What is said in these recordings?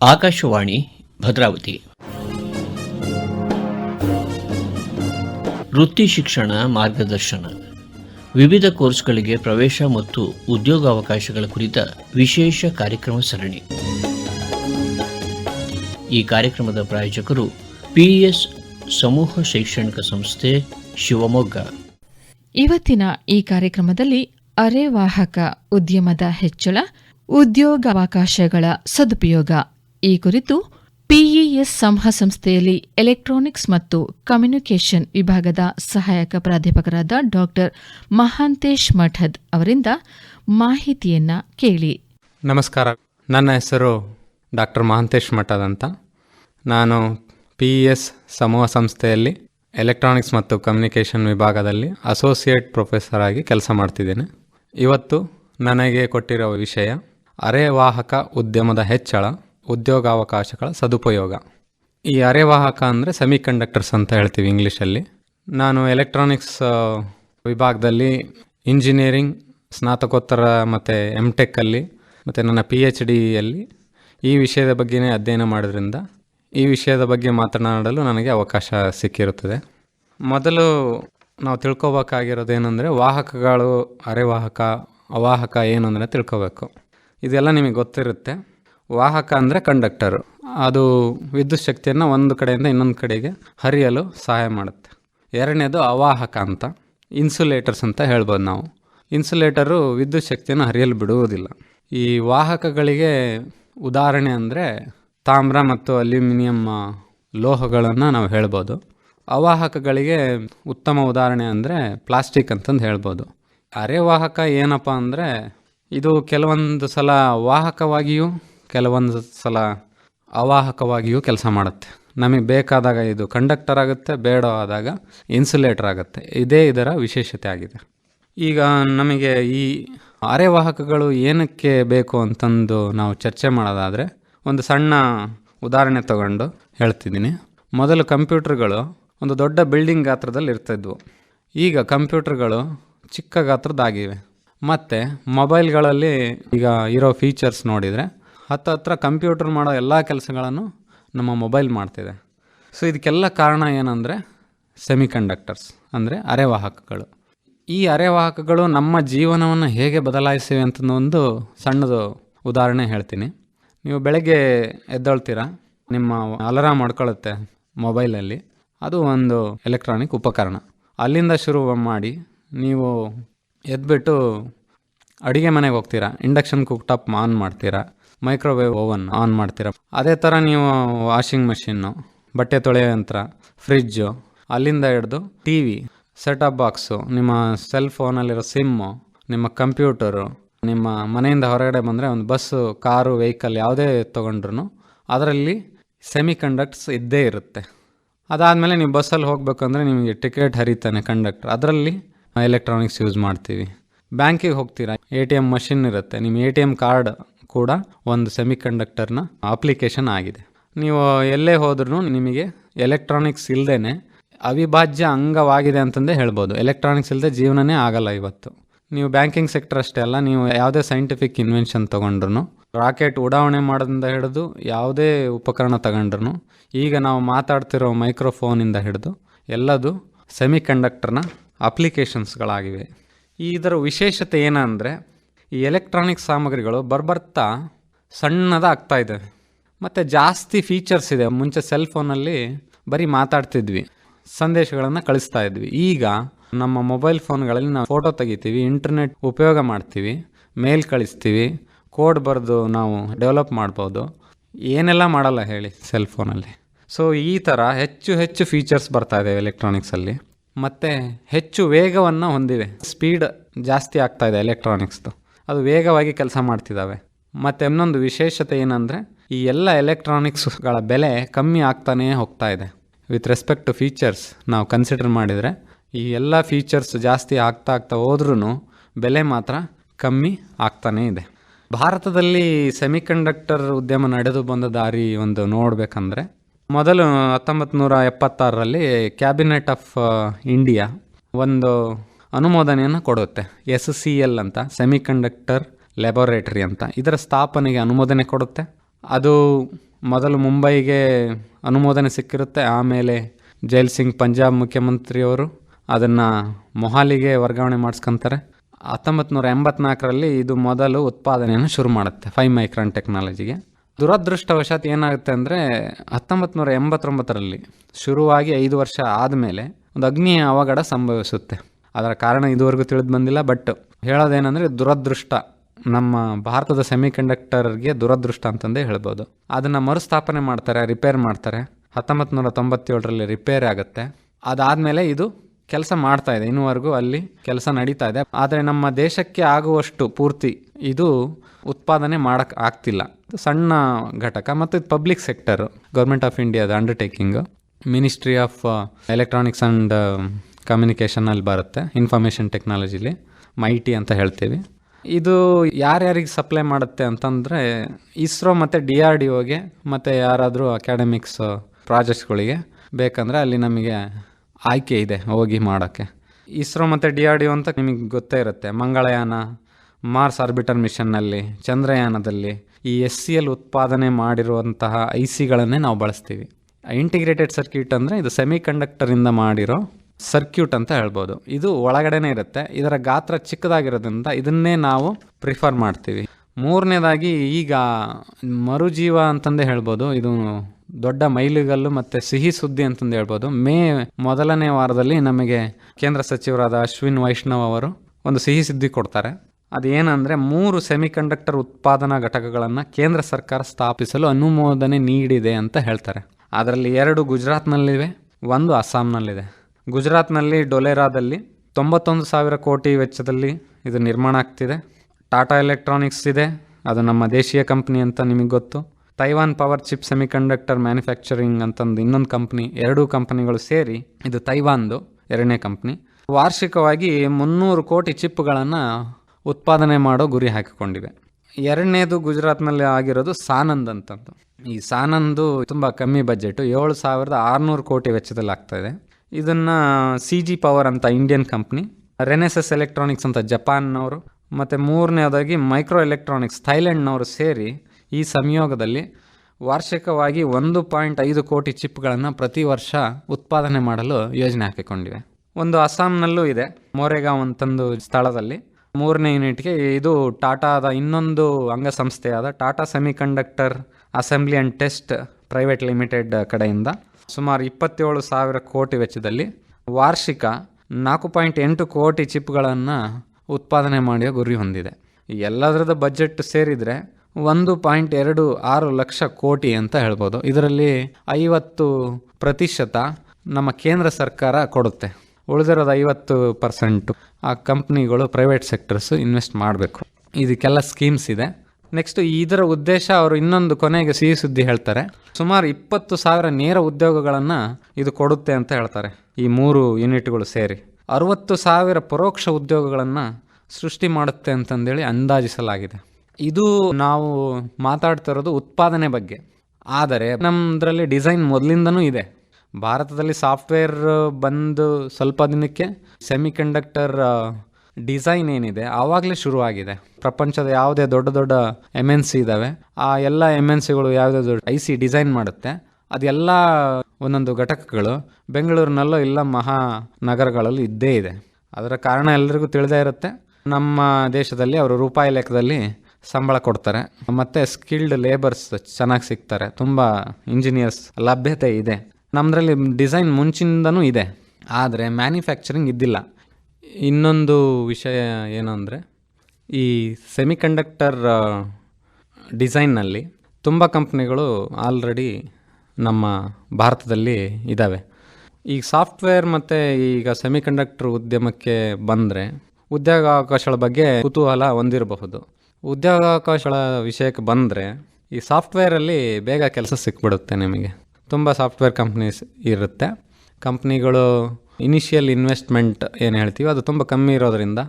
ಆಕಾಶವಾಣಿ, ಭದ್ರಾವತಿ. ವೃತ್ತಿ ಶಿಕ್ಷಣ ಮಾರ್ಗದರ್ಶನ. ವಿವಿಧ ಕೋರ್ಸ್ಗಳಿಗೆ ಪ್ರವೇಶ ಮತ್ತು ಉದ್ಯೋಗಾವಕಾಶಗಳ ಕುರಿತ ವಿಶೇಷ ಕಾರ್ಯಕ್ರಮ ಸರಣಿ. ಈ ಕಾರ್ಯಕ್ರಮದ ಪ್ರಾಯೋಜಕರು ಪಿಎಸ್ ಸಮೂಹ ಶೈಕ್ಷಣಿಕ ಸಂಸ್ಥೆ ಶಿವಮೊಗ್ಗ. ಇವತ್ತಿನ ಈ ಕಾರ್ಯಕ್ರಮದಲ್ಲಿ ಅರೆವಾಹಕ ಉದ್ಯಮದ ಹೆಚ್ಚಳ, ಉದ್ಯೋಗಾವಕಾಶಗಳ ಸದುಪಯೋಗ. ಈ ಕುರಿತು ಪಿಇಎಸ್ ಸಮೂಹ ಸಂಸ್ಥೆಯಲ್ಲಿ ಎಲೆಕ್ಟ್ರಾನಿಕ್ಸ್ ಮತ್ತು ಕಮ್ಯುನಿಕೇಷನ್ ವಿಭಾಗದ ಸಹಾಯಕ ಪ್ರಾಧ್ಯಾಪಕರಾದ ಡಾಕ್ಟರ್ ಮಹಾಂತೇಶ್ ಮಠದ್ ಅವರಿಂದ ಮಾಹಿತಿಯನ್ನ ಕೇಳಿ. ನಮಸ್ಕಾರ. ನನ್ನ ಹೆಸರು ಡಾಕ್ಟರ್ ಮಹಾಂತೇಶ್ ಮಠದ್ ಅಂತ. ನಾನು ಪಿ ಇ ಎಸ್ ಸಮೂಹ ಸಂಸ್ಥೆಯಲ್ಲಿ ಎಲೆಕ್ಟ್ರಾನಿಕ್ಸ್ ಮತ್ತು ಕಮ್ಯುನಿಕೇಷನ್ ವಿಭಾಗದಲ್ಲಿ ಅಸೋಸಿಯೇಟ್ ಪ್ರೊಫೆಸರ್ ಆಗಿ ಕೆಲಸ ಮಾಡ್ತಿದ್ದೇನೆ. ಇವತ್ತು ನನಗೆ ಕೊಟ್ಟಿರೋ ವಿಷಯ ಅರೆವಾಹಕ ಉದ್ಯಮದ ಹೆಚ್ಚಳ. ಉದ್ಯೋಗಾವಕಾಶಗಳ ಸದುಪಯೋಗ. ಈ ಅರೆವಾಹಕ ಅಂದರೆ ಸೆಮಿ ಕಂಡಕ್ಟರ್ಸ್ ಅಂತ ಹೇಳ್ತೀವಿ ಇಂಗ್ಲೀಷಲ್ಲಿ. ನಾನು ಎಲೆಕ್ಟ್ರಾನಿಕ್ಸ್ ವಿಭಾಗದಲ್ಲಿ ಇಂಜಿನಿಯರಿಂಗ್ ಸ್ನಾತಕೋತ್ತರ ಮತ್ತು ಎಂ ಟೆಕ್ಕಲ್ಲಿ ಮತ್ತು ನನ್ನ ಪಿ ಎಚ್ ಡಿಯಲ್ಲಿ ಈ ವಿಷಯದ ಬಗ್ಗೆನೇ ಅಧ್ಯಯನ ಮಾಡೋದ್ರಿಂದ ಈ ವಿಷಯದ ಬಗ್ಗೆ ಮಾತನಾಡಲು ನನಗೆ ಅವಕಾಶ ಸಿಕ್ಕಿರುತ್ತದೆ. ಮೊದಲು ನಾವು ತಿಳ್ಕೊಬೇಕಾಗಿರೋದು ಏನಂದರೆ ವಾಹಕಗಳು, ಅರೆವಾಹಕ, ಅವಾಹಕ ಏನು ಅಂದರೆ ತಿಳ್ಕೊಬೇಕು. ಇದೆಲ್ಲ ನಿಮಗೆ ಗೊತ್ತಿರುತ್ತೆ. ವಾಹಕ ಅಂದರೆ ಕಂಡಕ್ಟರು ಅದು ವಿದ್ಯುತ್ ಶಕ್ತಿಯನ್ನು ಒಂದು ಕಡೆಯಿಂದ ಇನ್ನೊಂದು ಕಡೆಗೆ ಹರಿಯಲು ಸಹಾಯ ಮಾಡುತ್ತೆ. ಎರಡನೇದು ಅವಾಹಕ ಅಂತ ಇನ್ಸುಲೇಟರ್ಸ್ ಅಂತ ಹೇಳ್ಬೋದು ನಾವು. ಇನ್ಸುಲೇಟರು ವಿದ್ಯುತ್ ಶಕ್ತಿಯನ್ನು ಹರಿಯಲು ಬಿಡುವುದಿಲ್ಲ. ಈ ವಾಹಕಗಳಿಗೆ ಉದಾಹರಣೆ ಅಂದರೆ ತಾಮ್ರ ಮತ್ತು ಅಲ್ಯೂಮಿನಿಯಂ ಲೋಹಗಳನ್ನು ನಾವು ಹೇಳ್ಬೋದು. ಅವಾಹಕಗಳಿಗೆ ಉತ್ತಮ ಉದಾಹರಣೆ ಅಂದರೆ ಪ್ಲಾಸ್ಟಿಕ್ ಅಂತಂದು ಹೇಳ್ಬೋದು. ಅರೆವಾಹಕ ಏನಪ್ಪ ಅಂದರೆ, ಇದು ಕೆಲವೊಂದು ಸಲ ವಾಹಕವಾಗಿಯೂ ಕೆಲವೊಂದು ಸಲ ಅವಾಹಕವಾಗಿಯೂ ಕೆಲಸ ಮಾಡುತ್ತೆ. ನಮಗೆ ಬೇಕಾದಾಗ ಇದು ಕಂಡಕ್ಟರ್ ಆಗುತ್ತೆ ಬೇಡವಾದಾಗ ಇನ್ಸುಲೇಟರ್ ಆಗುತ್ತೆ. ಇದೇ ಇದರ ವಿಶೇಷತೆ ಆಗಿದೆ. ಈಗ ನಮಗೆ ಈ ಅರೆವಾಹಕಗಳು ಏನಕ್ಕೆ ಬೇಕು ಅಂತಂದು ನಾವು ಚರ್ಚೆ ಮಾಡೋದಾದರೆ, ಒಂದು ಸಣ್ಣ ಉದಾಹರಣೆ ತಗೊಂಡು ಹೇಳ್ತಿದ್ದೀನಿ. ಮೊದಲು ಕಂಪ್ಯೂಟರ್ಗಳು ಒಂದು ದೊಡ್ಡ ಬಿಲ್ಡಿಂಗ್ ಗಾತ್ರದಲ್ಲಿ ಇರ್ತಿದ್ವು. ಈಗ ಕಂಪ್ಯೂಟರ್ಗಳು ಚಿಕ್ಕ ಗಾತ್ರದ್ದಾಗಿವೆ. ಮತ್ತು ಮೊಬೈಲ್ಗಳಲ್ಲಿ ಈಗ ಇರೋ ಫೀಚರ್ಸ್ ನೋಡಿದರೆ ಹತ್ತು ಹತ್ರ ಕಂಪ್ಯೂಟರ್ ಮಾಡೋ ಎಲ್ಲ ಕೆಲಸಗಳನ್ನು ನಮ್ಮ ಮೊಬೈಲ್ ಮಾಡ್ತಿದೆ. ಸೊ ಇದಕ್ಕೆಲ್ಲ ಕಾರಣ ಏನಂದರೆ ಸೆಮಿಕಂಡಕ್ಟರ್ಸ್ ಅಂದರೆ ಅರೆವಾಹಕಗಳು. ಈ ಅರೆವಾಹಕಗಳು ನಮ್ಮ ಜೀವನವನ್ನು ಹೇಗೆ ಬದಲಾಯಿಸಿವೆ ಅಂತ ಒಂದು ಸಣ್ಣದು ಉದಾಹರಣೆ ಹೇಳ್ತೀನಿ. ನೀವು ಬೆಳಗ್ಗೆ ಎದ್ದೇಳ್ತೀರಾ, ನಿಮ್ಮ ಅಲಾರಾಮ್ ಮಾಡ್ಕೊಳ್ಳುತ್ತೆ ಮೊಬೈಲಲ್ಲಿ, ಅದು ಒಂದು ಎಲೆಕ್ಟ್ರಾನಿಕ್ ಉಪಕರಣ. ಅಲ್ಲಿಂದ ಶುರು ಮಾಡಿ ನೀವು ಎದ್ಬಿಟ್ಟು ಅಡುಗೆ ಮನೆಗೆ ಹೋಗ್ತೀರಾ? ಇಂಡಕ್ಷನ್ ಕುಕ್ ಟಾಪ್ ಆನ್ ಮಾಡ್ತೀರಾ? ಮೈಕ್ರೋವೇವ್ ಓವನ್ ಆನ್ ಮಾಡ್ತೀರಾ? ಅದೇ ಥರ ನೀವು ವಾಷಿಂಗ್ ಮಷಿನ್ನು ಬಟ್ಟೆ ತೊಳೆಯೋ ಯಂತ್ರ ಫ್ರಿಜ್ಜು ಅಲ್ಲಿಂದ ಹಿಡ್ದು ಟಿ ವಿ ಸೆಟಪ್ ಬಾಕ್ಸು ನಿಮ್ಮ ಸೆಲ್ ಫೋನಲ್ಲಿರೋ ಸಿಮ್ಮು ನಿಮ್ಮ ಕಂಪ್ಯೂಟರು ನಿಮ್ಮ ಮನೆಯಿಂದ ಹೊರಗಡೆ ಬಂದರೆ ಒಂದು ಬಸ್ಸು ಕಾರು ವೆಹಿಕಲ್ ಯಾವುದೇ ತೊಗೊಂಡ್ರು ಅದರಲ್ಲಿ ಸೆಮಿ ಕಂಡಕ್ಟ್ಸ್ ಇದ್ದೇ ಇರುತ್ತೆ. ಅದಾದಮೇಲೆ ನೀವು ಬಸ್ಸಲ್ಲಿ ಹೋಗಬೇಕಂದ್ರೆ ನಿಮಗೆ ಟಿಕೆಟ್ ಹರಿತಾನೆ ಕಂಡಕ್ಟರ್ ಅದರಲ್ಲಿ ಎಲೆಕ್ಟ್ರಾನಿಕ್ಸ್ ಯೂಸ್ ಮಾಡ್ತೀವಿ. ಬ್ಯಾಂಕಿಗೆ ಹೋಗ್ತೀರಾ? ಎ ಟಿ ಎಂ ಮಷಿನ್ ಇರುತ್ತೆ. ನಿಮ್ಮ ಎ ಟಿ ಎಂ ಕಾರ್ಡ್ ಕೂಡ ಒಂದು ಸೆಮಿ ಕಂಡಕ್ಟರ್ನ ಅಪ್ಲಿಕೇಶನ್ ಆಗಿದೆ. ನೀವು ಎಲ್ಲೇ ಹೋದ್ರೂ ನಿಮಗೆ ಎಲೆಕ್ಟ್ರಾನಿಕ್ಸ್ ಇಲ್ಲದೇ ಅವಿಭಾಜ್ಯ ಅಂಗವಾಗಿದೆ ಅಂತಂದೇ ಹೇಳ್ಬೋದು. ಎಲೆಕ್ಟ್ರಾನಿಕ್ಸ್ ಇಲ್ಲದೆ ಜೀವನನೇ ಆಗಲ್ಲ ಇವತ್ತು. ನೀವು ಬ್ಯಾಂಕಿಂಗ್ ಸೆಕ್ಟರ್ ಅಷ್ಟೇ ಅಲ್ಲ, ನೀವು ಯಾವುದೇ ಸೈಂಟಿಫಿಕ್ ಇನ್ವೆನ್ಷನ್ ತೊಗೊಂಡ್ರು ರಾಕೆಟ್ ಉಡಾವಣೆ ಮಾಡೋದ್ರಿಂದ ಹಿಡಿದು ಯಾವುದೇ ಉಪಕರಣ ತಗೊಂಡ್ರು ಈಗ ನಾವು ಮಾತಾಡ್ತಿರೋ ಮೈಕ್ರೋಫೋನಿಂದ ಹಿಡಿದು ಎಲ್ಲದು ಸೆಮಿ ಕಂಡಕ್ಟರ್ನ ಅಪ್ಲಿಕೇಶನ್ಸ್ಗಳಾಗಿವೆ. ಇದರ ವಿಶೇಷತೆ ಏನಂದರೆ, ಈ ಎಲೆಕ್ಟ್ರಾನಿಕ್ ಸಾಮಗ್ರಿಗಳು ಬರ್ಬರ್ತಾ ಸಣ್ಣದಾಗ್ತಾ ಇದೆ. ಮತ್ತು ಜಾಸ್ತಿ ಫೀಚರ್ಸ್ ಇದೆ. ಮುಂಚೆ ಸೆಲ್ ಫೋನಲ್ಲಿ ಬರೀ ಮಾತಾಡ್ತಿದ್ವಿ, ಸಂದೇಶಗಳನ್ನು ಕಳಿಸ್ತಾ ಇದ್ವಿ. ಈಗ ನಮ್ಮ ಮೊಬೈಲ್ ಫೋನ್ಗಳಲ್ಲಿ ನಾವು ಫೋಟೋ ತೆಗಿತೀವಿ ಇಂಟರ್ನೆಟ್ ಉಪಯೋಗ ಮಾಡ್ತೀವಿ ಮೇಲ್ ಕಳಿಸ್ತೀವಿ ಕೋಡ್ ಬರೆದು ನಾವು ಡೆವಲಪ್ ಮಾಡ್ಬೋದು. ಏನೆಲ್ಲ ಮಾಡಲ್ಲ ಹೇಳಿ ಸೆಲ್ ಫೋನಲ್ಲಿ ಸೊ ಈ ಥರ ಹೆಚ್ಚು ಹೆಚ್ಚು ಫೀಚರ್ಸ್ ಬರ್ತಾ ಇದೆ ಎಲೆಕ್ಟ್ರಾನಿಕ್ಸಲ್ಲಿ ಮತ್ತು ಹೆಚ್ಚು ವೇಗವನ್ನು ಹೊಂದಿವೆ ಸ್ಪೀಡ್ ಜಾಸ್ತಿ ಆಗ್ತಾ ಇದೆ ಎಲೆಕ್ಟ್ರಾನಿಕ್ಸ್ದು ಅದು ವೇಗವಾಗಿ ಕೆಲಸ ಮಾಡ್ತಿದ್ದಾವೆ ಮತ್ತು ಇನ್ನೊಂದು ವಿಶೇಷತೆ ಏನಂದರೆ, ಈ ಎಲ್ಲ ಎಲೆಕ್ಟ್ರಾನಿಕ್ಸ್ಗಳ ಬೆಲೆ ಕಮ್ಮಿ ಆಗ್ತಾನೇ ಹೋಗ್ತಾ ಇದೆ. ವಿತ್ ರೆಸ್ಪೆಕ್ಟ್ ಟು ಫೀಚರ್ಸ್ ನಾವು ಕನ್ಸಿಡರ್ ಮಾಡಿದರೆ, ಈ ಎಲ್ಲ ಫೀಚರ್ಸ್ ಜಾಸ್ತಿ ಆಗ್ತಾ ಆಗ್ತಾ ಹೋದ್ರೂ ಬೆಲೆ ಮಾತ್ರ ಕಮ್ಮಿ ಆಗ್ತಾನೇ ಇದೆ. ಭಾರತದಲ್ಲಿ ಸೆಮಿಕಂಡಕ್ಟರ್ ಉದ್ಯಮ ನಡೆದು ಬಂದ ದಾರಿ ಒಂದು ನೋಡಬೇಕಂದ್ರೆ ಮೊದಲು ಹತ್ತೊಂಬತ್ತು ನೂರ ಎಪ್ಪತ್ತಾರರಲ್ಲಿ ಕ್ಯಾಬಿನೆಟ್ ಆಫ್ ಇಂಡಿಯಾ ಒಂದು ಅನುಮೋದನೆಯನ್ನು ಕೊಡುತ್ತೆ. ಎಸ್ ಸಿ ಎಲ್ ಅಂತ, ಸೆಮಿಕಂಡಕ್ಟರ್ ಲ್ಯಾಬೊರೇಟರಿ ಅಂತ. ಇದರ ಸ್ಥಾಪನೆಗೆ ಅನುಮೋದನೆ ಕೊಡುತ್ತೆ. ಅದು ಮೊದಲು ಮುಂಬೈಗೆ ಅನುಮೋದನೆ ಸಿಕ್ಕಿರುತ್ತೆ. ಆಮೇಲೆ ಜೈಲ್ ಸಿಂಗ್ ಪಂಜಾಬ್ ಮುಖ್ಯಮಂತ್ರಿಯವರು ಅದನ್ನು ಮೊಹಾಲಿಗೆ ವರ್ಗಾವಣೆ ಮಾಡಿಸ್ಕೊಂತಾರೆ. ಹತ್ತೊಂಬತ್ತು ನೂರ ಎಂಬತ್ನಾಲ್ಕರಲ್ಲಿ ಇದು ಮೊದಲು ಉತ್ಪಾದನೆಯನ್ನು ಶುರು ಮಾಡುತ್ತೆ, ಫೈವ್ ಮೈಕ್ರಾನ್ ಟೆಕ್ನಾಲಜಿಗೆ. ದುರದೃಷ್ಟವಶಾತ್ ಏನಾಗುತ್ತೆ ಅಂದರೆ ಹತ್ತೊಂಬತ್ತು ನೂರ ಎಂಬತ್ತೊಂಬತ್ತರಲ್ಲಿ ಶುರುವಾಗಿ ಐದು ವರ್ಷ ಆದಮೇಲೆ ಒಂದು ಅಗ್ನಿ ಅವಘಡ ಸಂಭವಿಸುತ್ತೆ. ಅದರ ಕಾರಣ ಇದುವರೆಗೂ ತಿಳಿದು ಬಂದಿಲ್ಲ, ಬಟ್ ಹೇಳೋದೇನೆಂದರೆ ದುರದೃಷ್ಟ. ನಮ್ಮ ಭಾರತದ ಸೆಮಿಕಂಡಕ್ಟರ್ಗೆ ದುರದೃಷ್ಟ ಅಂತಂದೇ ಹೇಳ್ಬೋದು. ಅದನ್ನು ಮರುಸ್ಥಾಪನೆ ಮಾಡ್ತಾರೆ, ರಿಪೇರ್ ಮಾಡ್ತಾರೆ. ಹತ್ತೊಂಬತ್ತು ನೂರ ತೊಂಬತ್ತೇಳರಲ್ಲಿ ರಿಪೇರ್ ಆಗುತ್ತೆ. ಅದಾದಮೇಲೆ ಇದು ಕೆಲಸ ಮಾಡ್ತಾ ಇದೆ. ಇನ್ನುವರೆಗೂ ಅಲ್ಲಿ ಕೆಲಸ ನಡೀತಾ ಇದೆ. ಆದರೆ ನಮ್ಮ ದೇಶಕ್ಕೆ ಆಗುವಷ್ಟು ಪೂರ್ತಿ ಇದು ಉತ್ಪಾದನೆ ಮಾಡಕ್ಕೆ ಆಗ್ತಿಲ್ಲ. ಸಣ್ಣ ಘಟಕ ಮತ್ತು ಪಬ್ಲಿಕ್ ಸೆಕ್ಟರ್ ಗೌರ್ಮೆಂಟ್ ಆಫ್ ಇಂಡಿಯಾದ undertaking ministry of electronics and ಕಮ್ಯುನಿಕೇಷನಲ್ಲಿ ಬರುತ್ತೆ ಇನ್ಫಾರ್ಮೇಷನ್ ಟೆಕ್ನಾಲಜಿಲಿ ಮೈಟಿ ಅಂತ ಹೇಳ್ತೀವಿ. ಇದು ಯಾರ್ಯಾರಿಗೆ ಸಪ್ಲೈ ಮಾಡುತ್ತೆ ಅಂತಂದರೆ, ಇಸ್ರೋ ಮತ್ತು ಡಿ ಆರ್ ಡಿ ಒಗೆ ಮತ್ತು ಯಾರಾದರೂ ಅಕಾಡೆಮಿಕ್ಸ್ ಪ್ರಾಜೆಕ್ಟ್ಸ್ಗಳಿಗೆ ಬೇಕಂದರೆ ಅಲ್ಲಿ ನಮಗೆ ಆಯ್ಕೆ ಇದೆ ಹೋಗಿ ಮಾಡೋಕ್ಕೆ. ಇಸ್ರೋ ಮತ್ತು ಡಿ ಆರ್ ಡಿ ಒ ಅಂತ ನಿಮಗೆ ಗೊತ್ತೇ ಇರುತ್ತೆ, ಮಂಗಳಯಾನ ಮಾರ್ಸ್ ಆರ್ಬಿಟರ್ ಮಿಷನ್ನಲ್ಲಿ, ಚಂದ್ರಯಾನದಲ್ಲಿ ಈ ಎಸ್ ಸಿ ಎಲ್ ಉತ್ಪಾದನೆ ಮಾಡಿರುವಂತಹ ಐ ಸಿಗಳನ್ನೇ ನಾವು ಬಳಸ್ತೀವಿ. ಇಂಟಿಗ್ರೇಟೆಡ್ ಸರ್ಕ್ಯೂಟ್ ಅಂದರೆ ಇದು ಸೆಮಿ ಕಂಡಕ್ಟರಿಂದ ಮಾಡಿರೋ ಸರ್ಕ್ಯೂಟ್ ಅಂತ ಹೇಳ್ಬೋದು. ಇದು ಒಳಗಡೆನೇ ಇರುತ್ತೆ. ಇದರ ಗಾತ್ರ ಚಿಕ್ಕದಾಗಿರೋದ್ರಿಂದ ಇದನ್ನೇ ನಾವು ಪ್ರಿಫರ್ ಮಾಡ್ತೀವಿ. ಮೂರನೇದಾಗಿ ಈಗ ಮರುಜೀವ ಅಂತಂದೇ ಹೇಳ್ಬೋದು. ಇದು ದೊಡ್ಡ ಮೈಲಿಗಲ್ಲು ಮತ್ತು ಸಿಹಿ ಸುದ್ದಿ ಅಂತಂದು ಹೇಳ್ಬೋದು. ಮೇ ಮೊದಲನೇ ವಾರದಲ್ಲಿ ನಮಗೆ ಕೇಂದ್ರ ಸಚಿವರಾದ ಅಶ್ವಿನ್ ವೈಷ್ಣವ್ ಅವರು ಒಂದು ಸಿಹಿ ಸುದ್ದಿ ಕೊಡ್ತಾರೆ. ಅದೇನಂದರೆ ಮೂರು ಸೆಮಿಕಂಡಕ್ಟರ್ ಉತ್ಪಾದನಾ ಘಟಕಗಳನ್ನು ಕೇಂದ್ರ ಸರ್ಕಾರ ಸ್ಥಾಪಿಸಲು ಅನುಮೋದನೆ ನೀಡಿದೆ ಅಂತ ಹೇಳ್ತಾರೆ. ಅದರಲ್ಲಿ ಎರಡು ಗುಜರಾತ್ನಲ್ಲಿವೆ, ಒಂದು ಅಸ್ಸಾಂನಲ್ಲಿದೆ. ಗುಜರಾತ್ನಲ್ಲಿ ಡೊಲೆರಾದಲ್ಲಿ ತೊಂಬತ್ತೊಂದು ಸಾವಿರ ಕೋಟಿ ವೆಚ್ಚದಲ್ಲಿ ಇದು ನಿರ್ಮಾಣ ಆಗ್ತಿದೆ. ಟಾಟಾ ಎಲೆಕ್ಟ್ರಾನಿಕ್ಸ್ ಇದೆ, ಅದು ನಮ್ಮ ದೇಶೀಯ ಕಂಪ್ನಿ ಅಂತ ನಿಮಗೆ ಗೊತ್ತು. Taiwan power chip semiconductor manufacturing ಅಂತಂದು ಇನ್ನೊಂದು ಕಂಪ್ನಿ, ಎರಡೂ ಕಂಪ್ನಿಗಳು ಸೇರಿ ಇದು ತೈವಾನ್ದು ಎರಡನೇ ಕಂಪ್ನಿ. ವಾರ್ಷಿಕವಾಗಿ ಮುನ್ನೂರು ಕೋಟಿ ಚಿಪ್ಗಳನ್ನು ಉತ್ಪಾದನೆ ಮಾಡೋ ಗುರಿ ಹಾಕಿಕೊಂಡಿದೆ. ಎರಡನೇದು ಗುಜರಾತ್ನಲ್ಲಿ ಆಗಿರೋದು ಸಾನಂದ್ ಅಂತಂದು ಈ ಸಾನಂದು ತುಂಬ ಕಮ್ಮಿ ಬಜೆಟು, ಏಳು ಸಾವಿರದ ಆರುನೂರು ಕೋಟಿ ವೆಚ್ಚದಲ್ಲಿ ಆಗ್ತಾ ಇದೆ. ಇದನ್ನು ಸಿ ಜಿ ಪವರ್ ಅಂತ ಇಂಡಿಯನ್ ಕಂಪ್ನಿ, ರೆನೆಸಸ್ ಎಲೆಕ್ಟ್ರಾನಿಕ್ಸ್ ಅಂತ ಜಪಾನ್ನವರು, ಮತ್ತು ಮೂರನೇದಾಗಿ ಮೈಕ್ರೋ ಎಲೆಕ್ಟ್ರಾನಿಕ್ಸ್ ಥೈಲ್ಯಾಂಡ್ನವರು ಸೇರಿ ಈ ಸಂಯೋಗದಲ್ಲಿ ವಾರ್ಷಿಕವಾಗಿ ಒಂದು ಪಾಯಿಂಟ್ ಐದು ಕೋಟಿ ಚಿಪ್ಗಳನ್ನು ಪ್ರತಿ ವರ್ಷ ಉತ್ಪಾದನೆ ಮಾಡಲು ಯೋಜನೆ ಹಾಕಿಕೊಂಡಿವೆ. ಒಂದು ಅಸ್ಸಾಂನಲ್ಲೂ ಇದೆ, ಮೋರೆಗಾಂವ್ ಅಂತಂದು ಸ್ಥಳದಲ್ಲಿ. ಮೂರನೇ ಯೂನಿಟ್ಗೆ ಇದು ಟಾಟಾದ ಇನ್ನೊಂದು ಅಂಗಸಂಸ್ಥೆಯಾದ Tata semiconductor assembly and test private limited ಕಡೆಯಿಂದ ಸುಮಾರು ಇಪ್ಪತ್ತೇಳು ಸಾವಿರ ಕೋಟಿ ವೆಚ್ಚದಲ್ಲಿ ವಾರ್ಷಿಕ ನಾಲ್ಕು ಪಾಯಿಂಟ್ ಎಂಟು ಕೋಟಿ ಚಿಪ್ಗಳನ್ನು ಉತ್ಪಾದನೆ ಮಾಡುವ ಗುರಿ ಹೊಂದಿದೆ. ಎಲ್ಲದರದ ಬಜೆಟ್ ಸೇರಿದರೆ ಒಂದು ಪಾಯಿಂಟ್ ಎರಡು ಆರು ಲಕ್ಷ ಕೋಟಿ ಅಂತ ಹೇಳ್ಬೋದು. ಇದರಲ್ಲಿ ಐವತ್ತು ಪ್ರತಿಶತ ನಮ್ಮ ಕೇಂದ್ರ ಸರ್ಕಾರ ಕೊಡುತ್ತೆ. ಉಳಿದಿರೋದು ಐವತ್ತು ಪರ್ಸೆಂಟು ಆ ಕಂಪ್ನಿಗಳು ಪ್ರೈವೇಟ್ ಸೆಕ್ಟರ್ಸು ಇನ್ವೆಸ್ಟ್ ಮಾಡಬೇಕು. ಇದಕ್ಕೆಲ್ಲ ಸ್ಕೀಮ್ಸ್ ಇದೆ. ನೆಕ್ಸ್ಟ್ ಇದರ ಉದ್ದೇಶ ಅವರು ಇನ್ನೊಂದು ಕೊನೆಗೆ ಸಿಹಿ ಸುದ್ದಿ ಹೇಳ್ತಾರೆ. ಸುಮಾರು ಇಪ್ಪತ್ತು ಸಾವಿರ ನೇರ ಉದ್ಯೋಗಗಳನ್ನು ಇದು ಕೊಡುತ್ತೆ ಅಂತ ಹೇಳ್ತಾರೆ. ಈ ಮೂರು ಯೂನಿಟ್ಗಳು ಸೇರಿ. ಅರುವತ್ತು ಸಾವಿರ ಪರೋಕ್ಷ ಉದ್ಯೋಗಗಳನ್ನು ಸೃಷ್ಟಿ ಮಾಡುತ್ತೆ ಅಂತಂದೇಳಿ ಅಂದಾಜಿಸಲಾಗಿದೆ. ಇದು ನಾವು ಮಾತಾಡ್ತಿರೋದು ಉತ್ಪಾದನೆ ಬಗ್ಗೆ. ಆದರೆ ನಮ್ಮದ್ರಲ್ಲಿ ಡಿಸೈನ್ ಮೊದಲಿಂದನೂ ಇದೆ. ಭಾರತದಲ್ಲಿ ಸಾಫ್ಟ್ವೇರ್ ಬಂದು ಸ್ವಲ್ಪ ದಿನಕ್ಕೆ ಸೆಮಿಕಂಡಕ್ಟರ್ ಡಿಸೈನ್ ಏನಿದೆ, ಆವಾಗಲೇ ಶುರುವಾಗಿದೆ. ಪ್ರಪಂಚದ ಯಾವುದೇ ದೊಡ್ಡ ದೊಡ್ಡ ಎಂ ಎನ್ ಸಿ ಇದ್ದಾವೆ ಆ ಎಲ್ಲ ಎಂ ಎನ್ ಸಿಗಳು ಯಾವುದಾದ್ರು ಐ ಸಿ ಡಿಸೈನ್ ಮಾಡುತ್ತೆ. ಅದೆಲ್ಲ ಒಂದೊಂದು ಘಟಕಗಳು ಬೆಂಗಳೂರಿನಲ್ಲೋ ಇಲ್ಲ ಮಹಾ ನಗರಗಳಲ್ಲಿ ಇದ್ದೇ ಇದೆ. ಅದರ ಕಾರಣ ಎಲ್ಲರಿಗೂ ತಿಳಿದೇ ಇರುತ್ತೆ. ನಮ್ಮ ದೇಶದಲ್ಲಿ ಅವರು ರೂಪಾಯಿ ಲೆಕ್ಕದಲ್ಲಿ ಸಂಬಳ ಕೊಡ್ತಾರೆ. ಮತ್ತು ಸ್ಕಿಲ್ಡ್ ಲೇಬರ್ಸ್ ಚೆನ್ನಾಗಿ ಸಿಗ್ತಾರೆ. ತುಂಬ ಇಂಜಿನಿಯರ್ಸ್ ಲಭ್ಯತೆ ಇದೆ. ನಮ್ಮದ್ರಲ್ಲಿ ಡಿಸೈನ್ ಮುಂಚಿಂದನೂ ಇದೆ, ಆದರೆ ಮ್ಯಾನುಫ್ಯಾಕ್ಚರಿಂಗ್ ಇದ್ದಿಲ್ಲ. ಇನ್ನೊಂದು ವಿಷಯ ಏನು ಅಂದರೆ, ಈ ಸೆಮಿಕಂಡಕ್ಟರ್ ಡಿಸೈನ್ನಲ್ಲಿ ತುಂಬ ಕಂಪ್ನಿಗಳು ಆಲ್ರೆಡಿ ನಮ್ಮ ಭಾರತದಲ್ಲಿ ಇದ್ದಾವೆ ಈಗ ಸಾಫ್ಟ್ವೇರ್ ಮತ್ತು ಈಗ ಸೆಮಿಕಂಡಕ್ಟರ್ ಉದ್ಯಮಕ್ಕೆ ಬಂದರೆ ಉದ್ಯೋಗಾವಕಾಶಗಳ ಬಗ್ಗೆ ಕುತೂಹಲ ಹೊಂದಿರಬಹುದು. ಉದ್ಯೋಗಾವಕಾಶಗಳ ವಿಷಯಕ್ಕೆ ಬಂದರೆ ಈ ಸಾಫ್ಟ್ವೇರಲ್ಲಿ ಬೇಗ ಕೆಲಸ ಸಿಕ್ಬಿಡುತ್ತೆ ನಿಮಗೆ. ತುಂಬ ಸಾಫ್ಟ್ವೇರ್ ಕಂಪ್ನೀಸ್ ಇರುತ್ತೆ. ಕಂಪ್ನಿಗಳು ಇನಿಷಿಯಲ್ ಇನ್ವೆಸ್ಟ್ಮೆಂಟ್ ಏನು ಹೇಳ್ತೀವಿ ಅದು ತುಂಬ ಕಮ್ಮಿ ಇರೋದರಿಂದ,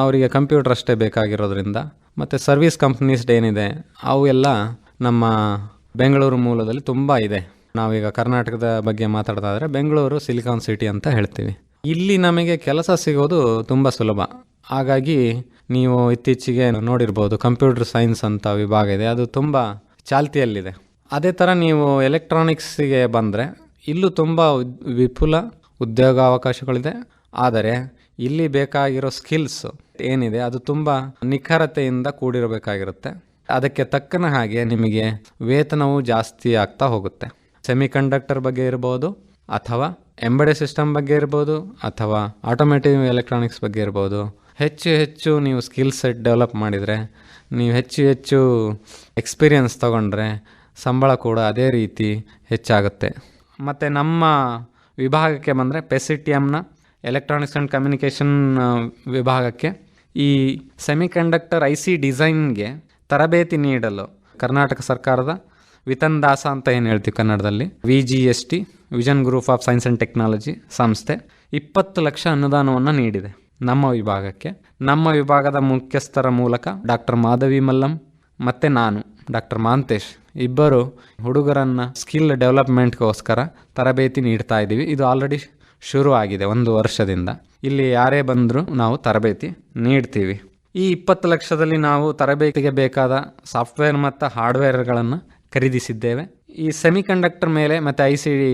ಅವರಿಗೆ ಕಂಪ್ಯೂಟರ್ ಅಷ್ಟೇ ಬೇಕಾಗಿರೋದ್ರಿಂದ, ಮತ್ತು ಸರ್ವಿಸ್ ಕಂಪ್ನೀಸ್ ಏನಿದೆ, ಅವು ಎಲ್ಲ ನಮ್ಮ ಬೆಂಗಳೂರು ಮೂಲದಲ್ಲಿ ತುಂಬ ಇದೆ. ನಾವೀಗ ಕರ್ನಾಟಕದ ಬಗ್ಗೆ ಮಾತಾಡ್ತಾದ್ರೆ ಬೆಂಗಳೂರು ಸಿಲಿಕಾನ್ ಸಿಟಿ ಅಂತ ಹೇಳ್ತೀವಿ. ಇಲ್ಲಿ ನಮಗೆ ಕೆಲಸ ಸಿಗೋದು ತುಂಬ ಸುಲಭ. ಹಾಗಾಗಿ ನೀವು ಇತ್ತೀಚೆಗೆ ನೋಡಿರ್ಬೋದು ಕಂಪ್ಯೂಟರ್ ಸೈನ್ಸ್ ಅಂತ ವಿಭಾಗ ಇದೆ. ಅದು ತುಂಬ ಚಾಲ್ತಿಯಲ್ಲಿದೆ. ಅದೇ ಥರ ನೀವು ಎಲೆಕ್ಟ್ರಾನಿಕ್ಸಿಗೆ ಬಂದರೆ ಇಲ್ಲೂ ತುಂಬ ವಿಪುಲ ಉದ್ಯೋಗಾವಕಾಶಗಳಿದೆ. ಆದರೆ ಇಲ್ಲಿ ಬೇಕಾಗಿರೋ ಸ್ಕಿಲ್ಸ್ ಏನಿದೆ ಅದು ತುಂಬ ನಿಖರತೆಯಿಂದ ಕೂಡಿರಬೇಕಾಗಿರುತ್ತೆ. ಅದಕ್ಕೆ ತಕ್ಕನ ಹಾಗೆ ನಿಮಗೆ ವೇತನವು ಜಾಸ್ತಿ ಆಗ್ತಾ ಹೋಗುತ್ತೆ. ಸೆಮಿಕಂಡಕ್ಟರ್ ಬಗ್ಗೆ ಇರ್ಬೋದು ಅಥವಾ ಎಂಬಡೆ ಸಿಸ್ಟಮ್ ಬಗ್ಗೆ ಇರ್ಬೋದು ಅಥವಾ ಆಟೋಮೆಟಿವ್ ಎಲೆಕ್ಟ್ರಾನಿಕ್ಸ್ ಬಗ್ಗೆ ಇರ್ಬೋದು. ಹೆಚ್ಚು ಹೆಚ್ಚು ನೀವು ಸ್ಕಿಲ್ ಸೆಟ್ ಡೆವಲಪ್ ಮಾಡಿದರೆ, ನೀವು ಹೆಚ್ಚು ಹೆಚ್ಚು ಎಕ್ಸ್ಪೀರಿಯನ್ಸ್ ತಗೊಂಡ್ರೆ ಸಂಬಳ ಕೂಡ ಅದೇ ರೀತಿ ಹೆಚ್ಚಾಗುತ್ತೆ. ಮತ್ತು ನಮ್ಮ ವಿಭಾಗಕ್ಕೆ ಬಂದರೆ ಪೆಸಿಟಿಯಮ್ನ ಎಲೆಕ್ಟ್ರಾನಿಕ್ಸ್ ಆ್ಯಂಡ್ ಕಮ್ಯುನಿಕೇಷನ್ ವಿಭಾಗಕ್ಕೆ ಈ ಸೆಮಿಕಂಡಕ್ಟರ್ ಐ ಸಿ ಡಿಸೈನ್ಗೆ ತರಬೇತಿ ನೀಡಲು ಕರ್ನಾಟಕ ಸರ್ಕಾರದ ವಿತನ್ ದಾಸ ಅಂತ ಏನು ಹೇಳ್ತೀವಿ ಕನ್ನಡದಲ್ಲಿ? V G S T vision group of science and technology ಸಂಸ್ಥೆ ಇಪ್ಪತ್ತು ಲಕ್ಷ ಅನುದಾನವನ್ನು ನೀಡಿದೆ ನಮ್ಮ ವಿಭಾಗಕ್ಕೆ. ನಮ್ಮ ವಿಭಾಗದ ಮುಖ್ಯಸ್ಥರ ಮೂಲಕ ಡಾಕ್ಟರ್ ಮಾಧವಿ ಮಲ್ಲಂ, ಮತ್ತು ನಾನು, ಡಾಕ್ಟರ್ ಮಾಂತೇಶ್. ಇಬ್ಬರು ಹುಡುಗರನ್ನು ಸ್ಕಿಲ್ ಡೆವಲಪ್ಮೆಂಟ್ಗೋಸ್ಕರ ತರಬೇತಿ ನೀಡ್ತಾ ಇದ್ದೀವಿ. ಇದು ಆಲ್ರೆಡಿ ಶುರು ಆಗಿದೆ ಒಂದು ವರ್ಷದಿಂದ. ಇಲ್ಲಿ ಯಾರೇ ಬಂದರೂ ನಾವು ತರಬೇತಿ ನೀಡ್ತೀವಿ. ಈ ಇಪ್ಪತ್ತು ಲಕ್ಷದಲ್ಲಿ ನಾವು ತರಬೇತಿಗೆ ಬೇಕಾದ ಸಾಫ್ಟ್ವೇರ್ ಮತ್ತು ಹಾರ್ಡ್ವೇರ್ಗಳನ್ನು ಖರೀದಿಸಿದ್ದೇವೆ. ಈ ಸೆಮಿಕಂಡಕ್ಟರ್ ಮೇಲೆ ಮತ್ತು ಐ ಸಿ ಡಿ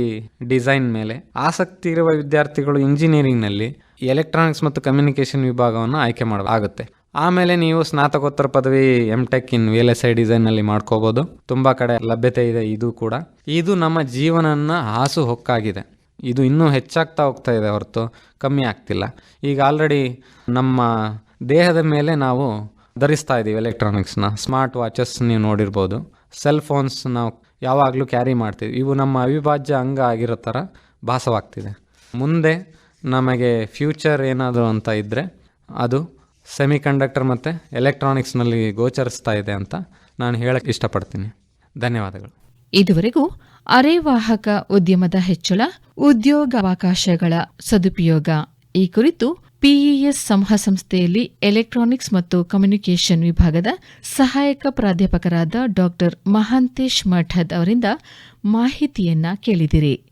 ಡಿಸೈನ್ ಮೇಲೆ ಆಸಕ್ತಿ ಇರುವ ವಿದ್ಯಾರ್ಥಿಗಳು ಇಂಜಿನಿಯರಿಂಗ್ನಲ್ಲಿ ಎಲೆಕ್ಟ್ರಾನಿಕ್ಸ್ ಮತ್ತು ಕಮ್ಯುನಿಕೇಷನ್ ವಿಭಾಗವನ್ನು ಆಯ್ಕೆ ಮಾಡ, ಆಗುತ್ತೆ. ಆಮೇಲೆ ನೀವು ಸ್ನಾತಕೋತ್ತರ ಪದವಿ M tech in V L S I ಡಿಸೈನಲ್ಲಿ ಮಾಡ್ಕೋಬೋದು. ತುಂಬ ಕಡೆ ಲಭ್ಯತೆ ಇದೆ ಇದು ಕೂಡ. ಇದು ನಮ್ಮ ಜೀವನನ ಹಾಸು ಹೊಕ್ಕಾಗಿದೆ. ಇದು ಇನ್ನೂ ಹೆಚ್ಚಾಗ್ತಾ ಹೋಗ್ತಾ ಇದೆ ಹೊರತು ಕಮ್ಮಿ ಆಗ್ತಿಲ್ಲ. ಈಗ ಆಲ್ರೆಡಿ ನಮ್ಮ ದೇಹದ ಮೇಲೆ ನಾವು ಧರಿಸ್ತಾ ಇದ್ದೀವಿ ಎಲೆಕ್ಟ್ರಾನಿಕ್ಸ್ನ ಸ್ಮಾರ್ಟ್ ವಾಚಸ್ ನೀವು ನೋಡಿರ್ಬೋದು. ಸೆಲ್ ಫೋನ್ಸ್ ನಾವು ಯಾವಾಗಲೂ ಕ್ಯಾರಿ ಮಾಡ್ತೀವಿ ಇವು ನಮ್ಮ ಅವಿಭಾಜ್ಯ ಅಂಗ ಆಗಿರೋ ಥರ ಭಾಸವಾಗ್ತಿದೆ. ಮುಂದೆ ನಮಗೆ ಫ್ಯೂಚರ್ ಏನಾದರೂ ಅಂತ ಇದ್ದರೆ ಅದು ಸೆಮಿ ಕಂಡಕ್ಟರ್ ಮತ್ತು ಎಲೆಕ್ಟ್ರಾನಿಕ್ಸ್ನಲ್ಲಿ ಗೋಚರಿಸ್ತಾ ಇದೆ ಅಂತ ನಾನು ಹೇಳಕ್ಕೆ ಇಷ್ಟಪಡ್ತೀನಿ. ಧನ್ಯವಾದಗಳು. ಇದುವರೆಗೂ ಅರೆವಾಹಕ ಉದ್ಯಮದ ಹೆಚ್ಚಳ, ಉದ್ಯೋಗಾವಕಾಶಗಳ ಸದುಪಯೋಗ, ಈ ಕುರಿತು ಪಿಇಎಸ್ ಸಂಹ ಸಂಸ್ಥೆಯಲ್ಲಿ ಎಲೆಕ್ಟ್ರಾನಿಕ್ಸ್ ಮತ್ತು ಕಮ್ಯುನಿಕೇಷನ್ ವಿಭಾಗದ ಸಹಾಯಕ ಪ್ರಾಧ್ಯಾಪಕರಾದ ಡಾಕ್ಟರ್ ಮಹಾಂತೇಶ್ ಮಠದ್ ಅವರಿಂದ ಮಾಹಿತಿಯನ್ನ ಕೇಳಿದಿರಿ.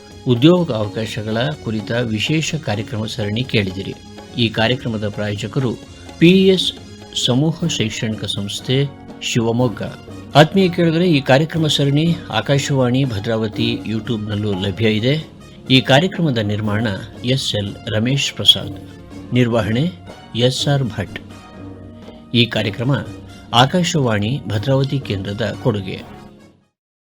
ಉದ್ಯೋಗ ಅವಕಾಶಗಳ ಕುರಿತ ವಿಶೇಷ ಕಾರ್ಯಕ್ರಮ ಸರಣಿ ಕೇಳಿದಿರಿ. ಈ ಕಾರ್ಯಕ್ರಮದ ಪ್ರಾಯೋಜಕರು ಪಿಇಎಸ್ ಸಮೂಹ ಶೈಕ್ಷಣಿಕ ಸಂಸ್ಥೆ ಶಿವಮೊಗ್ಗ. ಆತ್ಮೀಯ ಕೇಳಿದರೆ ಈ ಕಾರ್ಯಕ್ರಮ ಸರಣಿ ಆಕಾಶವಾಣಿ ಭದ್ರಾವತಿ ಯೂಟ್ಯೂಬ್ನಲ್ಲೂ ಲಭ್ಯ ಇದೆ. ಈ ಕಾರ್ಯಕ್ರಮದ ನಿರ್ಮಾಣ ಎಸ್ ಎಲ್ ರಮೇಶ್ ಪ್ರಸಾದ್. ನಿರ್ವಹಣೆ ಎಸ್ ಆರ್ ಭಟ್. ಈ ಕಾರ್ಯಕ್ರಮ ಆಕಾಶವಾಣಿ ಭದ್ರಾವತಿ ಕೇಂದ್ರದ ಕೊಡುಗೆ.